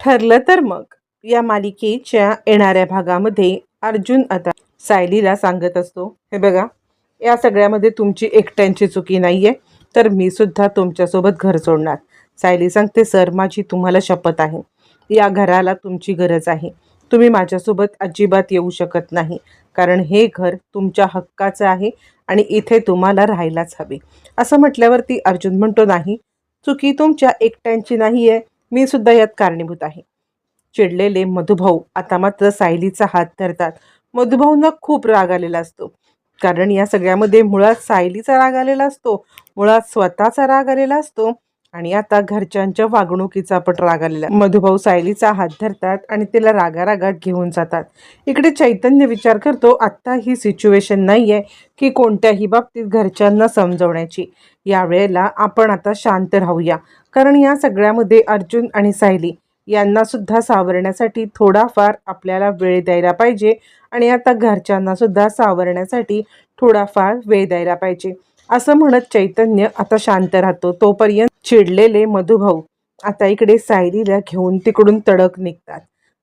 ठरलं तर मग. या मालिकेच्या येणाऱ्या भागामध्ये अर्जुन आता सायलीला सांगत असतो हे बघा या सगळ्यामध्ये तुमची एकट्यांची चुकी नाही आहे तर मी सुद्धा तुमच्यासोबत घर सोडणार. सायली सांगते सर माझी तुम्हाला शपथ आहे. या घराला तुमची गरज आहे. तुम्ही माझ्यासोबत अजिबात येऊ शकत नाही कारण हे घर तुमच्या हक्काचं आहे आणि इथे तुम्हाला राहायलाच हवे. असं म्हटल्यावरती अर्जुन म्हणतो नाही चुकी तुमच्या एकट्यांची नाही आहे मी सुद्धा यात कारणीभूत आहे. चिडलेले मधुभाऊ आता मात्र सायलीचा हात धरतात. मधुभाऊंना खूप राग आलेला असतो. कारण या सगळ्यामध्ये मुळात सायलीचा राग आलेला असतो. मुळात स्वतःचा राग आलेला असतो. आणि आता घरच्यांच्या वागणुकीचा पण राग आलेला मधुभाऊ सायलीचा हात धरतात आणि तिला रागारागात घेऊन जातात. इकडे चैतन्य विचार करतो आत्ता ही सिच्युएशन नाही आहे की कोणत्याही बाबतीत घरच्यांना समजवण्याची. यावेळेला आपण आता शांत राहूया. कारण या सगळ्यामध्ये अर्जुन आणि सायली यांना सुद्धा सावरण्यासाठी थोडाफार आपल्याला वेळ द्यायला पाहिजे आणि आता घरच्यांना सुद्धा सावरण्यासाठी थोडाफार वेळ द्यायला पाहिजे. असं म्हणत चैतन्य आता शांत राहतो. तोपर्यंत चिडलेले मधुभाऊ आता इकडे सायलीला घेऊन तिकडून तडक निघतात.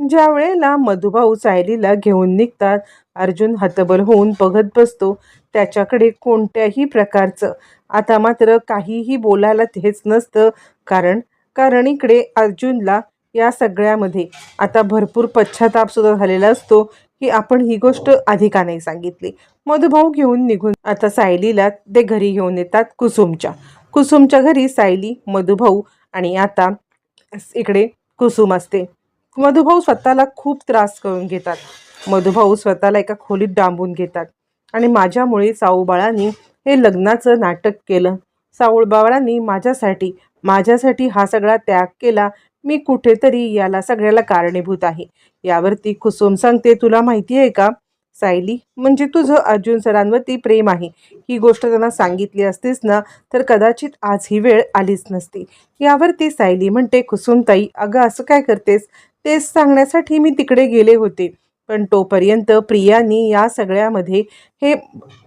ज्या वेळेला मधुभाऊ सायलीला घेऊन निघतात अर्जुन हतबल होऊन बघत बसतो त्याच्याकडे कोणत्याही प्रकारचं आता मात्र काहीही बोलायला तेच नसतं. कारण कारण इकडे अर्जुनला या सगळ्यामध्ये आता भरपूर पश्चाताप सुद्धा झालेला असतो. की आपण ही गोष्ट आधी का नाही सांगितली. मधुभाऊ घेऊन निघून आता सायलीला ते घरी घेऊन येतात कुसुमच्या. कुसुमच्या घरी सायली मधुभाऊ आणि आता इकडे कुसुम असते. मधुभाऊ स्वतःला खूप त्रास करून घेतात. मधुभाऊ स्वतःला एका खोलीत डांबून घेतात. आणि माझ्यामुळे साऊबाळांनी हे लग्नाचं नाटक केलं. साऊबाळांनी माझ्यासाठी माझ्यासाठी हा सगळा त्याग केला. मी कुठेतरी याला सगळ्याला कारणीभूत आहे. यावरती कुसुम सांगते तुला माहिती आहे का? सायली म्हणजे तुझं अर्जुन सरांवरती प्रेम आहे. ही गोष्ट त्यांना सांगितली असतीस ना तर कदाचित आज ही वेळ आलीच नसती. यावरती सायली म्हणते कुसुमताई अगं असं काय करतेस? तेच सांगण्यासाठी मी तिकडे गेले होते. पण तोपर्यंत प्रियानी या सगळ्यामध्ये हे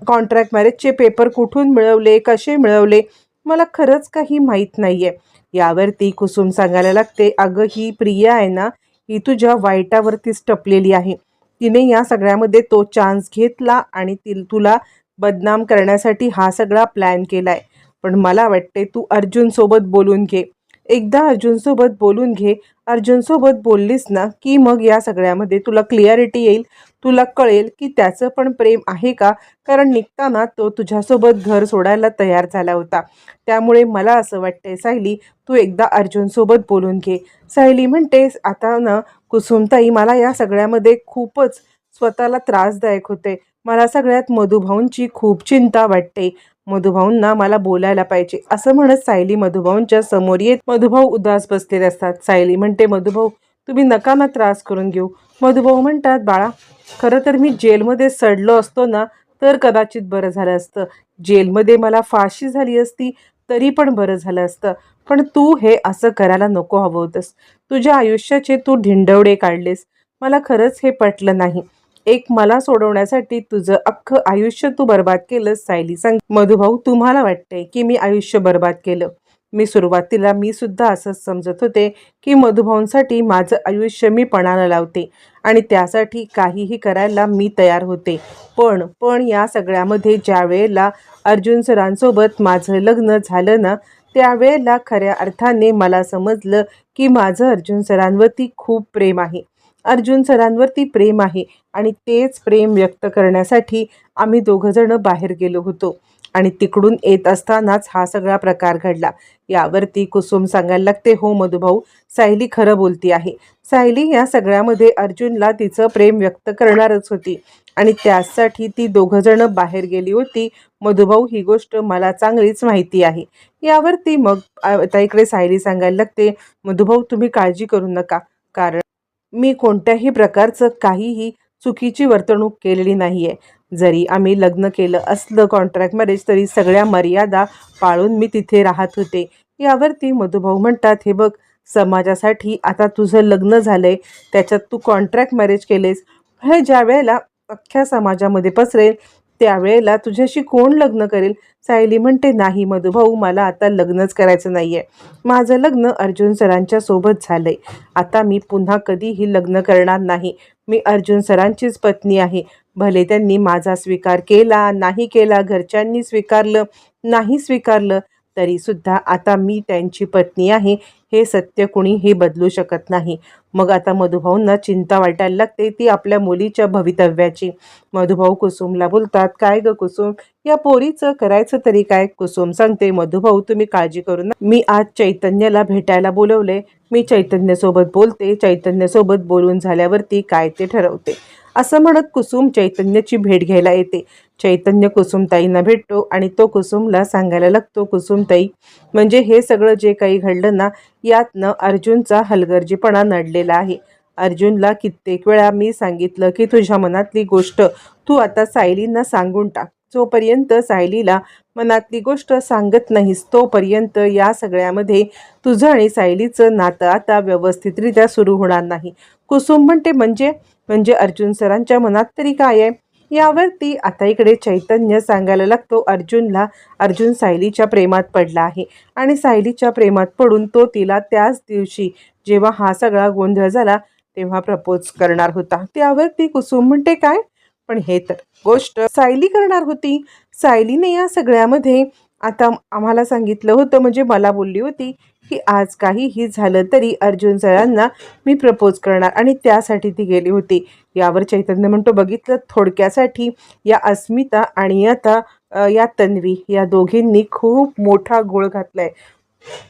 कॉन्ट्रॅक्ट मॅरेजचे पेपर कुठून मिळवले कसे मिळवले मला खरंच काही माहीत नाही आहे यावरती कुसुम सांगायला लागते अगं ही प्रिया आहे ना ही तुझ्या वाईटावरतीच टपलेली आहे. तिने या सगळ्यामध्ये तो चान्स घेतला आणि ती तुला बदनाम करण्यासाठी हा सगळा प्लॅन केला आहे पण मला वाटते तू अर्जुनसोबत बोलून घे. एकदा अर्जुनसोबत बोलून घे. अर्जुनसोबत बोललीस ना की मग या सगळ्यामध्ये तुला क्लिअरिटी येईल तुला कळेल की त्याचं पण प्रेम आहे का? कारण निघताना तो तुझ्यासोबत घर सोडायला तयार झाला होता. त्यामुळे मला असं वाटतंय सायली तू एकदा अर्जुनसोबत बोलून घे. सायली म्हणतेस आता ना कुसुमताई मला या सगळ्यामध्ये खूपच स्वतःला त्रासदायक होते. मला सगळ्यात मधुभाऊंची खूप चिंता वाटते. मधुभाऊंना मला बोलायला पाहिजे. असं म्हणत सायली मधुभाऊंच्या समोर येत मधुभाऊ उदास बसलेले असतात. सायली म्हणते मधुभाऊ तुम्ही नका ना त्रास करून घेऊ. मधुभाऊ म्हणतात बाळा खरं तर मी जेलमध्ये सडलो असतो ना तर कदाचित बरं झालं असतं. जेलमध्ये मला फाशी झाली असती तरी पण बरं झालं असतं. पण तू हे असं करायला नको हवं होतंस. तुझ्या आयुष्याचे तू ढिंडवडे काढलेस. मला खरंच हे पटलं नाही. एक मला सोडवण्यासाठी तुझं अख्खं आयुष्य तू बर्बाद केलं सायली. सांग मधुभाऊ तुम्हाला वाटते की मी आयुष्य बर्बाद केलं? मी सुरुवातीला मी सुद्धा असंच समजत होते की मधुभाऊंसाठी माझं आयुष्य मी पणाला लावते आणि त्यासाठी काहीही करायला मी तयार होते. पण पण या सगळ्यामध्ये ज्या वेळेला अर्जुन सरांसोबत माझं लग्न झालं ना त्यावेळेला खऱ्या अर्थाने मला समजलं की माझं अर्जुन सरांवरती खूप प्रेम आहे. अर्जुन सरांवरती प्रेम आहे आणि तेच प्रेम व्यक्त करण्यासाठी आम्ही दोघंजणं बाहेर गेलो होतो. आणि तिकडून येत असतानाच हा सगळा प्रकार घडला. यावरती कुसुम सांगायला लागते हो मधुभाऊ सायली खरं बोलती आहे. सायली या सगळ्यामध्ये अर्जुनला तिचं प्रेम व्यक्त करणारच होती आणि त्यासाठी ती दोघंजणं बाहेर गेली होती. मधुभाऊ ही गोष्ट मला चांगलीच माहिती आहे. यावरती मग आता इकडे सायली सांगायला लागते मधुभाऊ तुम्ही काळजी करू नका. कारण मी कोणत्याही प्रकारचं काहीही चुकीची वर्तणूक केलेली नाही आहे जरी आम्ही लग्न केलं असलं कॉन्ट्रॅक्ट मॅरेज तरी सगळ्या मर्यादा पाळून मी तिथे राहत होते. यावरती मधुभाऊ म्हणतात हे बघ समाजासाठी आता तुझं लग्न झालंय त्याच्यात तू कॉन्ट्रॅक्ट मॅरेज केलेस. हे ज्या वेळेला अख्ख्या समाजामध्ये पसरेल त्यावेळेला तुझ्याशी कोण लग्न करेल? सायली म्हणते नाही मधुभाऊ मला आता लग्नच करायचं नाही आहे माझं लग्न अर्जुन सरांच्या सोबत झालंय. आता मी पुन्हा कधीही लग्न करणार नाही. मी अर्जुन सरांचीच पत्नी आहे. भले त्यांनी माझा स्वीकार केला नाही केला घरच्यांनी स्वीकारलं नाही स्वीकारलं तरीसुद्धा आता मी त्यांची पत्नी आहे हे सत्य कुणीही बदलू शकत नाही. मग आता मधुभाऊंना चिंता वाटायला लागते ती आपल्या मुलीच्या भवितव्याची. मधुभाऊ कुसुमला बोलतात काय ग कुसुम? या पोरीचं करायचं तरी काय? कुसुम सांगते मधुभाऊ तुम्ही काळजी करू ना मी आज चैतन्याला भेटायला बोलवले. मी चैतन्यसोबत बोलते. चैतन्यसोबत बोलून झाल्यावरती काय ते ठरवते. असं म्हणत कुसुम चैतन्याची भेट घ्यायला येते. चैतन्य कुसुमताईंना भेटतो आणि तो कुसुमला सांगायला लागतो कुसुमताई म्हणजे हे सगळं जे काही घडलं ना यातनं अर्जुनचा हलगर्जीपणा नडलेला आहे. अर्जुनला कित्येक वेळा मी सांगितलं की तुझ्या मनातली गोष्ट तू आता सायलींना सांगून टाक. जोपर्यंत सायलीला मनातली गोष्ट सांगत नाहीस तोपर्यंत या सगळ्यामध्ये तुझं आणि सायलीचं नातं आता व्यवस्थितरित्या सुरू होणार नाही. कुसुम म्हणते म्हणजे? म्हणजे अर्जुन सरांच्या मनात तरी काय आहे? यावरती आता इकडे चैतन्य सांगायला लागतो. अर्जुनला अर्जुन सायलीच्या प्रेमात पडला आहे. आणि सायलीच्या प्रेमात पडून तो तिला त्याच दिवशी जेव्हा हा सगळा गोंधळ झाला तेव्हा प्रपोज करणार होता. त्यावरती कुसुम म्हणते काय? पण हे तर गोष्ट सायली करणार होती. सायलीने या सगळ्यामध्ये आता आम्हाला सांगितलं होतं म्हणजे मला बोलली होती की आज काहीही झालं तरी अर्जुन सरांना मी प्रपोज करणार. आणि त्यासाठी ती गेली होती. यावर चैतन्य म्हणतो बघितलं थोडक्यासाठी या अस्मिता आणि आता या तन्वी या दोघींनी खूप मोठा घोळ घातलाय.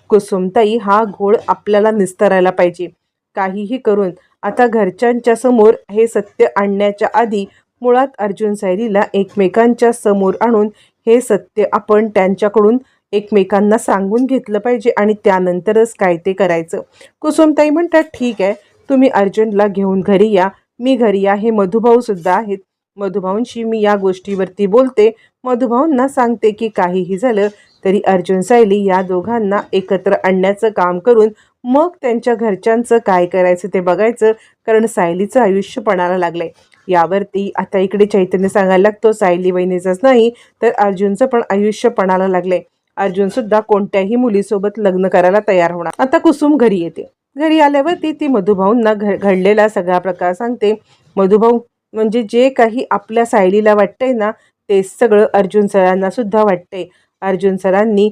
कुसुमताई हा घोळ आपल्याला निस्तरायला पाहिजे. काहीही करून आता घरच्यांच्या समोर हे सत्य आणण्याच्या आधी मुळात अर्जुन सायलीला एकमेकांच्या समोर आणून हे सत्य आपण त्यांच्याकडून एकमेकांना सांगून घेतलं पाहिजे आणि त्यानंतरच काय ते करायचं. कुसुमताई म्हणतात ठीक आहे तुम्ही अर्जुनला घेऊन घरी या. मी घरी या. हे मधुभाऊसुद्धा आहेत. मधुभाऊंशी मी या गोष्टीवरती बोलते. मधुभाऊंना सांगते की काहीही झालं तरी अर्जुन सायली या दोघांना एकत्र आणण्याचं काम करून मग त्यांच्या घरच्यांचं काय करायचं ते बघायचं कारण सायलीचं आयुष्य पणाला लागलंय. यावरती आता इकडे चैतन्य सांगायला लागतो सायली वहिनीचंच नाही तर अर्जुनचं पण आयुष्य पणाला लागलंय. अर्जुन सुद्धा कोणत्याही मुलीसोबत लग्न करायला तयार होणार. आता कुसुम घरी येते. घरी आल्यावरती ती मधुभाऊंना घ घडलेला सगळा प्रकार सांगते. मधुभाऊ म्हणजे जे काही आपल्या सायलीला वाटतंय ना ते सगळं अर्जुन सरांना सुद्धा वाटतंय. अर्जुन सरांनी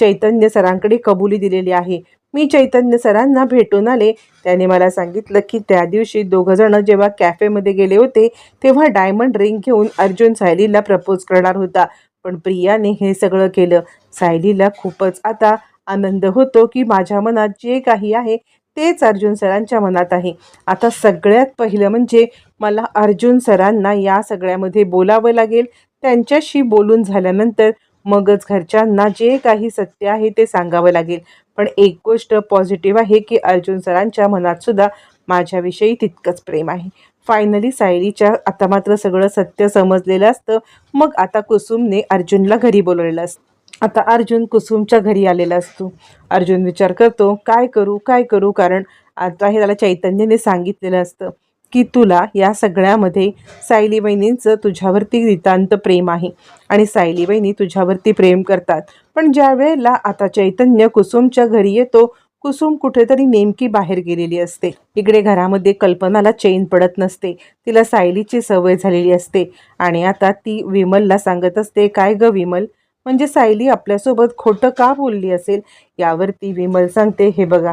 चैतन्य सरांकडे कबुली दिलेली आहे. मी चैतन्य सरांना भेटून आले. त्याने मला सांगितलं की त्या दिवशी दोघंजणं जेव्हा कॅफेमध्ये गेले होते तेव्हा डायमंड रिंग घेऊन अर्जुन सायलीला प्रपोज करणार होता. पण प्रियाने हे सगळं केलं. सायलीला खूपच आता आनंद होतो की माझ्या मनात जे काही आहे तेच अर्जुन सरांच्या मनात आहे. आता सगळ्यात पहिलं म्हणजे मला अर्जुन सरांना या सगळ्यामध्ये बोलावं लागेल. त्यांच्याशी बोलून झाल्यानंतर मगच घरच्यांना जे काही सत्य आहे ते सांगावं लागेल. पण एक गोष्ट पॉझिटिव्ह आहे की अर्जुन सरांच्या मनात सुद्धा माझ्याविषयी तितकंच प्रेम आहे. फायनली सायलीच्या आता मात्र सगळं सत्य समजलेलं असतं. मग आता कुसुमने अर्जुनला घरी बोलवलेलं असतं. आता अर्जुन कुसुमच्या घरी आलेला असतो. अर्जुन विचार करतो काय करू काय करू? कारण आता हे त्याला चैतन्यने सांगितलेलं असतं. की तुला या सगळ्यामध्ये सायली बहिणींचं तुझ्यावरती नितांत प्रेम आहे आणि सायली बहिणी तुझ्यावरती प्रेम करतात. पण ज्या वेळेला आता चैतन्य कुसुमच्या घरी येतो कुसुम कुठेतरी नेमकी बाहेर गेलेली असते. इकडे घरामध्ये कल्पनाला चैन पडत नसते. तिला सायलीची सवय झालेली असते. आणि आता ती विमलला सांगत असते काय ग विमल? म्हणजे सायली आपल्यासोबत खोटं का बोलली असेल? यावरती विमल सांगते हे बघा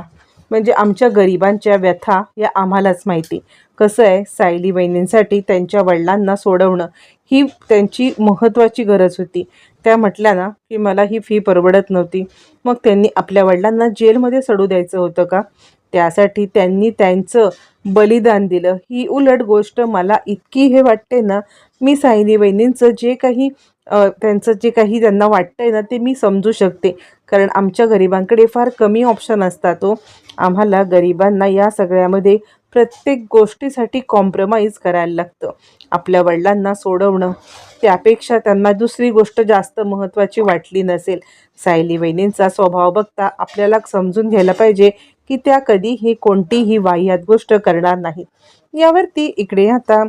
म्हणजे आमच्या गरिबांच्या व्यथा या आम्हालाच माहिती. कसं आहे सायली बहिणींसाठी त्यांच्या वडिलांना सोडवणं ही त्यांची महत्त्वाची गरज होती. त्या म्हटल्या ना की मला ही फी परवडत नव्हती. मग त्यांनी आपल्या वडिलांना जेलमध्ये सडू द्यायचं होतं का? त्यासाठी त्यांनी त्यांचं बलिदान दिलं. ही उलट गोष्ट मला इतकी हे वाटते ना मी सायली बहिणींचं जे काही त्यांचं जे काही त्यांना वाटतंय ना ते मी समजू शकते. कारण आमच्या गरिबांकडे फार कमी ऑप्शन असतात तो आम्हाला गरिबांना या सगळ्यामध्ये प्रत्येक गोष्टीसाठी कॉम्प्रोमाइज करायला लागतं. आपल्या वडिलांना सोडवणं त्यापेक्षा त्यांना दुसरी गोष्ट जास्त महत्त्वाची वाटली नसेल. सायली वहिनींचा स्वभाव बघता आपल्याला समजून घ्यायला पाहिजे की त्या कधीही कोणतीही वाह्यात गोष्ट करणार नाहीत. यावरती इकडे आता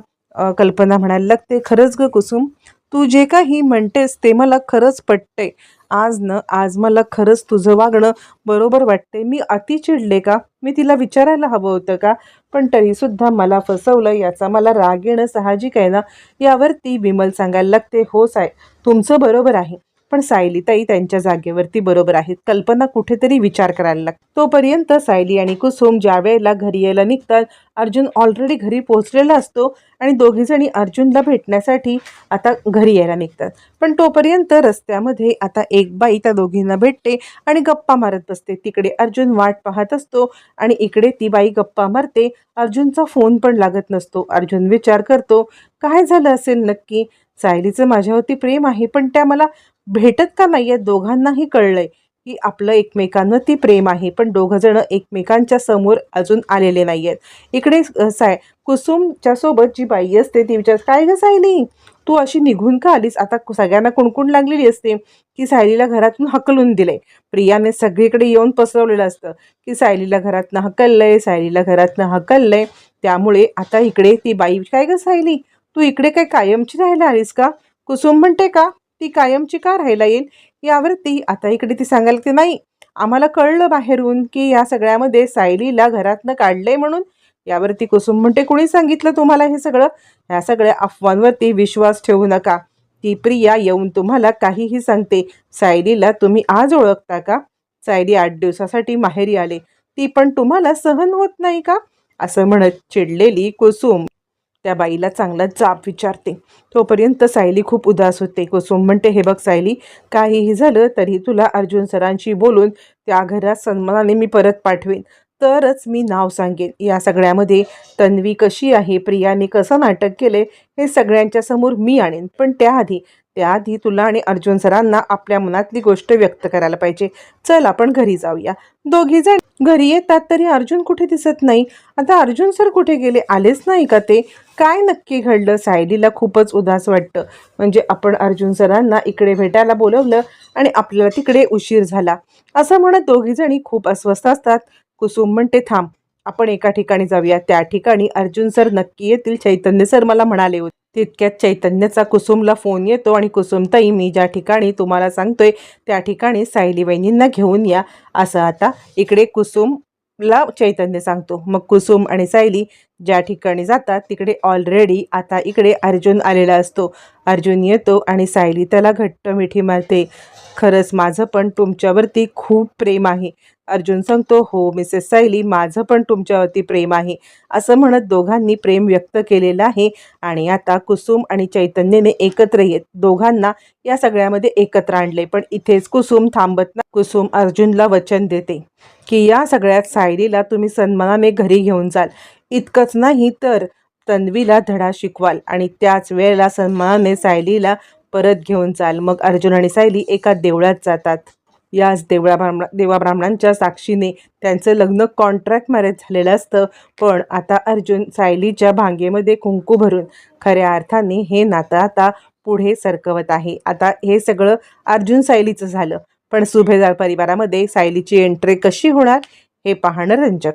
कल्पना म्हणायला लागते खरंच ग कुसुम? तू जे काही म्हणतेस ते मला खरंच पटते आज न आज मला खरंच तुझं वागणं बरोबर वाटते मी अति चिडले का? मी तिला विचारायला हवं होतं का? पण तरीसुद्धा मला फसवलं याचा मला राग येणं साहजिक आहे ना? यावरती विमल सांगायला लागते हो साय तुमचं बरोबर आहे. पण सायलीताई त्यांच्या जागेवरती बरोबर आहेत. कल्पना कुठेतरी विचार करायला लागते. तोपर्यंत सायली आणि कुसुम ज्या वेळेला घरी यायला निघतात अर्जुन ऑलरेडी घरी पोहोचलेला असतो आणि दोघीजणी अर्जुनला भेटण्यासाठी आता घरी यायला निघतात. पण तोपर्यंत रस्त्यामध्ये आता एक बाई त्या दोघींना भेटते आणि गप्पा मारत बसते. तिकडे अर्जुन वाट पाहत असतो आणि इकडे ती बाई गप्पा मारते. अर्जुनचा फोन पण लागत नसतो. अर्जुन विचार करतो काय झालं असेल नक्की? सायलीचं माझ्यावरती प्रेम आहे पण त्या मला भेटत का नाही आहे दोघांनाही कळलंय की आपलं एकमेकांवरती प्रेम आहे पण दोघं जण एकमेकांच्या समोर अजून आलेले नाही आहेत इकडे साय कुसुमच्या सोबत जी बाई असते ती विचार काय ग सायली? तू अशी निघून का आलीस? आता सगळ्यांना कुणकुण लागलेली असते? की सायलीला घरातून हकलून दिले प्रियाने सगळीकडे येऊन पसरवलेलं असतं की सायलीला घरातनं हकललंय सायलीला घरातनं हकललंय. त्यामुळे आता इकडे ती बाई काय ग सायली? तू इकडे काय कायमची राहायला आलीस का? कुसुम म्हणते का? ती कायमची का राहायला येईल? यावरती आता इकडे ती सांगायला की नाही आम्हाला कळलं बाहेरून की या सगळ्यामध्ये सायलीला घरातनं काढलंय म्हणून. यावरती कुसुम म्हणते कुणी सांगितलं तुम्हाला हे सगळं? ह्या सगळ्या अफवांवरती विश्वास ठेवू नका. ती प्रिया येऊन तुम्हाला काहीही सांगते. सायलीला तुम्ही आज ओळखता का? सायली आठ दिवसासाठी माहेरी आले. ती पण तुम्हाला सहन होत नाही का? असं म्हणत चिडलेली कुसुम त्या बाईला चांगला जाब विचारते. तोपर्यंत सायली खूप उदास होते. कुसुम म्हणते हे बघ सायली काहीही झालं तरी तुला अर्जुन सरांशी बोलून त्या घरात सन्मानाने मी परत पाठवेन. तरच मी नाव सांगेन. या सगळ्यामध्ये तन्वी कशी आहे? प्रियाने कसं नाटक केले हे सगळ्यांच्या समोर मी आणेन. पण त्याआधी त्याआधी तुला आणि अर्जुन सरांना आपल्या मनातली गोष्ट व्यक्त करायला पाहिजे. चल आपण घरी जाऊया. दोघी जण घरी येतात तरी अर्जुन कुठे दिसत नाही. आता अर्जुन सर कुठे गेले? आलेच नाही का ते? काय नक्की घडलं? सायलीला खूपच उदास वाटतं. म्हणजे आपण अर्जुन सरांना इकडे भेटायला बोलवलं आणि आपल्याला तिकडे उशीर झाला. असं म्हणत दोघीजणी खूप अस्वस्थ असतात. कुसुम म्हणते थांब आपण एका ठिकाणी जाऊया. त्या ठिकाणी अर्जुन सर नक्की येतील. चैतन्य सर मला म्हणाले होते. तितक्यात चैतन्याचा कुसुमला फोन येतो आणि कुसुमताई मी ज्या ठिकाणी तुम्हाला सांगतोय त्या ठिकाणी सायली वहिनींना घेऊन या. असं आता इकडे कुसुमला चैतन्य सांगतो. मग कुसुम आणि सायली ज्या ठिकाणी जातात तिकडे ऑलरेडी आता इकडे अर्जुन आलेला असतो. अर्जुन येतो आणि सायली त्याला घट्ट मिठी मारते. खरंच माझं पण तुमच्यावरती खूप प्रेम आहे. अर्जुन सांगतो हो मिसेस सायली माझं पण तुमच्यावरती प्रेम आहे. असं म्हणत दोघांनी प्रेम व्यक्त केलेलं आहे आणि आता कुसुम आणि चैतन्यने एकत्र येत दोघांना या सगळ्यामध्ये एकत्र आणले. पण इथेच कुसुम थांबत ना कुसुम अर्जुनला वचन देते की या सगळ्यात सायलीला तुम्ही सन्मानाने घरी घेऊन जाल. इतकंच नाही तर तन्वीला धडा शिकवाल आणि त्याच वेळेला सन्मानाने सायलीला परत घेऊन चाल मग अर्जुन आणि सायली एका देवळात जातात. याच देवळा ब्राह्मण देवा ब्राह्मणांच्या साक्षीने त्यांचं लग्न कॉन्ट्रॅक्ट मॅरेज झालेलं असतं. पण आता अर्जुन सायलीच्या भांगेमध्ये कुंकू भरून खऱ्या अर्थाने हे नातं आता पुढे सरकवत आहे. आता हे सगळं अर्जुन सायलीचं झालं. पण सुभेदार परिवारामध्ये सायलीची एंट्री कशी होणार हे पाहणं रंजक.